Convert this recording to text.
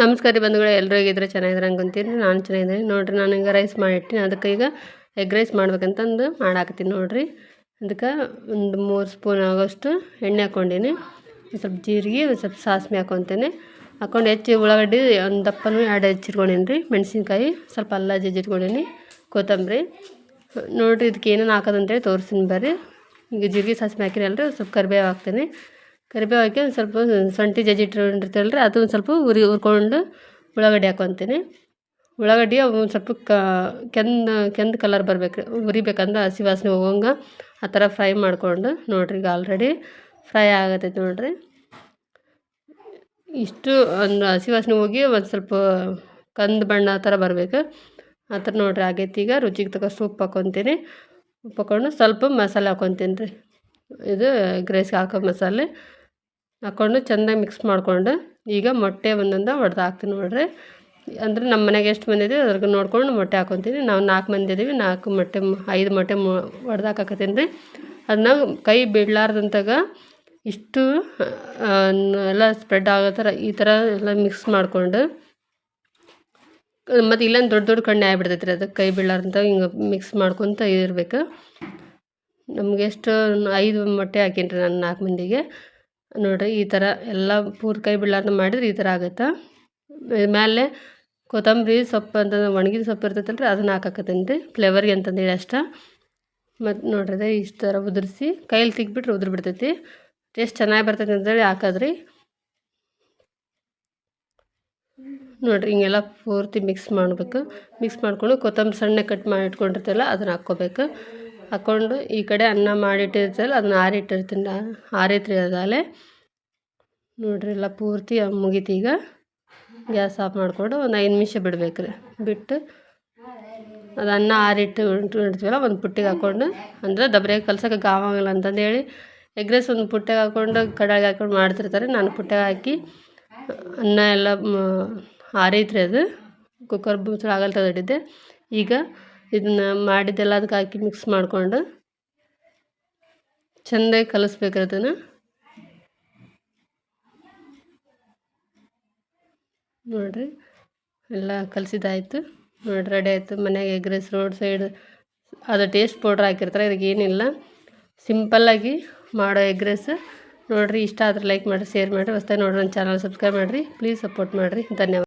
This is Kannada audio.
ನಮಸ್ಕಾರ ಬಂಧುಗಳೇ ಎಲ್ಲರೂ ಹೇಗಿದ್ರೆ ಚೆನ್ನಾಗಿದ್ರೆ ಅಂತೀನಿ ನಾನು ಚೆನ್ನಾಗಿದ್ದೀನಿ. ನೋಡಿರಿ, ನಾನು ಈಗ ರೈಸ್ ಮಾಡಿಟ್ಟಿನಿ. ಅದಕ್ಕೆ ಈಗ ಎಗ್ ರೈಸ್ ಮಾಡ್ಬೇಕಂತಂದು ಮಾಡಾಕತ್ತೀನಿ ನೋಡಿರಿ. ಅದಕ್ಕೆ ಒಂದು ಮೂರು ಸ್ಪೂನ್ ಆಗೋಷ್ಟು ಎಣ್ಣೆ ಹಾಕ್ಕೊಂಡೀನಿ. ಸ್ವಲ್ಪ ಜೀರಿಗೆ ಸ್ವಲ್ಪ ಸಾಸಿವೆ ಹಾಕ್ಕೊತೀನಿ. ಹಾಕ್ಕೊಂಡು ಹೆಚ್ಚಿ ಉಳ್ಳಾಗಡ್ಡಿ ಒಂದು ದಪ್ಪನೂ ಎರಡು ಹೆಚ್ಚಿಟ್ಕೊಂಡೀನಿ ರೀ. ಮೆಣಸಿನ್ಕಾಯಿ ಸ್ವಲ್ಪ ಅಲ್ಲ ಜಜ್ಜಿಟ್ಕೊಂಡೀನಿ ಕೊತ್ತಂಬರಿ. ನೋಡಿರಿ, ಇದಕ್ಕೆ ಏನೇನು ಹಾಕೋದಂತೇಳಿ ತೋರಿಸ್ತೀನಿ ಬರ್ರಿ. ಈಗ ಜೀರಿಗೆ, ಸಾಸಿವೆ ಹಾಕಿರಲ್ರಿ ಸ್ವಲ್ಪ ಕರಿಬೇವು ಹಾಕ್ತೀನಿ. ಕರಿಬೇವು ಹಾಕಿ ಒಂದು ಸ್ವಲ್ಪ ಸಂಟಿ ಜಜ್ಜಿ ಇಟ್ಕೊಂಡಿರ್ತೀವಲ್ಲ ರೀ ಅದು ಒಂದು ಸ್ವಲ್ಪ ಉರಿ ಹುರ್ಕೊಂಡು ಉಳ್ಳಾಗಡ್ಡಿ ಹಾಕೊತೀನಿ. ಉಳ್ಳಾಗಡ್ಡಿ ಒಂದು ಸ್ವಲ್ಪ ಕೆಂದ, ಕೆಂದು ಕಲರ್ ಬರಬೇಕು ಉರಿಬೇಕಂದ್ರೆ ಹಸಿ ವಾಸನೆ ಹೋಗಂಗೆ ಆ ಥರ ಫ್ರೈ ಮಾಡಿಕೊಂಡು ನೋಡಿರಿ ಈಗ ಆಲ್ರೆಡಿ ಫ್ರೈ ಆಗತ್ತೈತೆ ನೋಡಿರಿ. ಇಷ್ಟು ಒಂದು ಹಸಿ ವಾಸನೆ ಹೋಗಿ ಒಂದು ಸ್ವಲ್ಪ ಕಂದು ಬಣ್ಣ ಆ ಥರ ಬರಬೇಕು. ಆ ಥರ ನೋಡಿರಿ ಆಗೈತಿ ಈಗ, ರುಚಿಗೆ ತಗೋ ಉಪ್ಪು ಹಾಕ್ಕೊತೀನಿ ಉಪ್ಪು ಹಾಕೊಂಡು ಸ್ವಲ್ಪ ಮಸಾಲೆ ಹಾಕ್ಕೊತೀನಿ ರೀ. ಇದು ಗ್ರೇಸ್ಗೆ ಹಾಕೋ ಮಸಾಲೆ. ಹಾಕ್ಕೊಂಡು ಚೆಂದಾಗಿ ಮಿಕ್ಸ್ ಮಾಡಿಕೊಂಡು ಈಗ ಮೊಟ್ಟೆ ಒಂದೊಂದು ಒಡೆದು ಹಾಕ್ತೀನಿ ನೋಡ್ರಿ. ಅಂದರೆ ನಮ್ಮ ಮನೆಗೆ ಎಷ್ಟು ಮಂದಿ ಇದೆ ಅದ್ರಾಗ ನೋಡ್ಕೊಂಡು ಮೊಟ್ಟೆ ಹಾಕೊತೀನಿ. ನಾವು ನಾಲ್ಕು ಮಂದಿ ಇದೀವಿ ನಾಲ್ಕು ಮೊಟ್ಟೆ ಐದು ಮೊಟ್ಟೆ ಒಡೆದು ಹಾಕಕತ್ತೀನಿ ರೀ. ಅದನ್ನ ಕೈ ಬಿಡ್ಲಾರ್ದಂತಾಗ ಇಷ್ಟು ಎಲ್ಲ ಸ್ಪ್ರೆಡ್ ಆಗೋ ಥರ ಈ ಥರ ಎಲ್ಲ ಮಿಕ್ಸ್ ಮಾಡಿಕೊಂಡು ಮತ್ತು ಇಲ್ಲೊಂದು ದೊಡ್ಡ ದೊಡ್ಡ ಕಣ್ಣೆ ಆಗಿಬಿಡ್ತೈತೆ ರೀ ಅದಕ್ಕೆ ಕೈ ಬೀಳಾರಂತ ಹಿಂಗೆ ಮಿಕ್ಸ್ ಮಾಡ್ಕೊತ ಇರಬೇಕು ನಮಗೆ ಎಷ್ಟು ಐದು ಮೊಟ್ಟೆ ಹಾಕೀನಿ ರೀ ನಾನು ನಾಲ್ಕು ಮಂದಿಗೆ. ನೋಡಿರಿ, ಈ ಥರ ಎಲ್ಲ ಕೈ ಬಿಡಲಾರ್ದ ಮಾಡಿದ್ರೆ ಈ ಥರ ಆಗುತ್ತೆ. ಮೇಲೆ ಕೊತ್ತಂಬರಿ ಸೊಪ್ಪು ಅಂತ ಒಣಗಿದ ಸೊಪ್ಪು ಇರ್ತೈತಲ್ಲ ರೀ ಅದನ್ನು ಹಾಕಾಕತ್ತೀನಿ ರೀ, ಫ್ಲೇವರ್ಗೆ ಅಂತಂದೇಳಿ ಅಷ್ಟೇ. ಮತ್ತು ನೋಡ್ರಿ, ಇಷ್ಟು ಥರ ಉದುರಿಸಿ ಕೈಯಲ್ಲಿ ತಿಕ್ಬಿಟ್ರೆ ಉದುರು ಬಿಡ್ತೈತಿ ಟೇಸ್ಟ್ ಚೆನ್ನಾಗಿ ಬರ್ತೈತೆ ಅಂತೇಳಿ ಹಾಕೋದ್ರಿ. ನೋಡಿರಿ, ಹಿಂಗೆಲ್ಲ ಪೂರ್ತಿ ಮಿಕ್ಸ್ ಮಾಡಬೇಕು. ಮಿಕ್ಸ್ ಮಾಡಿಕೊಂಡು ಕೊತ್ತಂಬರಿ ಸಣ್ಣ ಕಟ್ ಮಾಡಿ ಇಟ್ಕೊಂಡಿರ್ತಲ್ಲ ಅದನ್ನು ಹಾಕ್ಕೋಬೇಕು. ಹಾಕ್ಕೊಂಡು ಈ ಕಡೆ ಅನ್ನ ಮಾಡಿಟ್ಟಿರ್ತಲ್ಲ ಅದನ್ನ ಆರಿಟ್ಟಿರ್ತೀನಿ. ಆರೈತ್ರಿ ಅದಾಲೆ ನೋಡ್ರಿ ಎಲ್ಲ ಪೂರ್ತಿ ಮುಗೀತು ಈಗ. ಗ್ಯಾಸ್ ಆಫ್ ಮಾಡಿಕೊಂಡು ಒಂದು ಐದು ನಿಮಿಷ ಬಿಡ್ಬೇಕು ರೀ. ಬಿಟ್ಟು ಅದು ಅನ್ನ ಆರಿಟ್ಟು ಇಡ್ತೀವಲ್ಲ, ಒಂದು ಪುಟ್ಟಿಗೆ ಹಾಕ್ಕೊಂಡು ಅಂದರೆ ದಬ್ರೆಗೆ ಕಲ್ಸೋಕೆ ಗಾವಾಗಲ್ಲ ಅಂತಂದೇಳಿ ಎಗ್ ರೈಸ್ ಒಂದು ಪುಟ್ಟೆಗೆ ಹಾಕ್ಕೊಂಡು ಕಡಾಯಿಗೆ ಹಾಕ್ಕೊಂಡು ಮಾಡ್ತಿರ್ತಾರೆ. ನಾನು ಪುಟ್ಟೆಗೆ ಹಾಕಿ ಅನ್ನ ಎಲ್ಲ ಆರೈತ್ರಿ ಅದು. ಕುಕ್ಕರ್ ಬೂಸು ಆಗಲ್ಲ ಈಗ ಇದನ್ನು ಮಾಡಿದ್ದೆಲ್ಲ ಅದಕ್ಕೆ ಹಾಕಿ ಮಿಕ್ಸ್ ಮಾಡಿಕೊಂಡು ಚೆಂದಾಗಿ ಕಲಿಸ್ಬೇಕು ಅದನ್ನು ನೋಡಿರಿ, ಎಲ್ಲ ಕಲಸಿದಾಯ್ತು ನೋಡಿ ರೆಡಿ ಆಯಿತು. ಮನೆಯಾಗೆ ಎಗ್ ರೈಸ್ ರೋಡ್ ಸೈಡ್ ಅದು ಟೇಸ್ಟ್ ಪೌಡ್ರ್ ಹಾಕಿರ್ತಾರೆ, ಇದಕ್ಕೆ ಏನಿಲ್ಲ. ಸಿಂಪಲ್ಲಾಗಿ ಮಾಡೋ ಎಗ್ ರೈಸ್ ನೋಡಿರಿ, ಇಷ್ಟ ಆದರೆ ಲೈಕ್ ಮಾಡಿರಿ ಶೇರ್ ಮಾಡಿರಿ. ಹೊಸ್ದಾಗಿ ನೋಡ್ರಿ ನನ್ನ ಚಾನಲ್ ಸಬ್ಸ್ಕ್ರೈಬ್ ಮಾಡಿರಿ. ಪ್ಲೀಸ್ ಸಪೋರ್ಟ್ ಮಾಡಿರಿ. ಧನ್ಯವಾದ.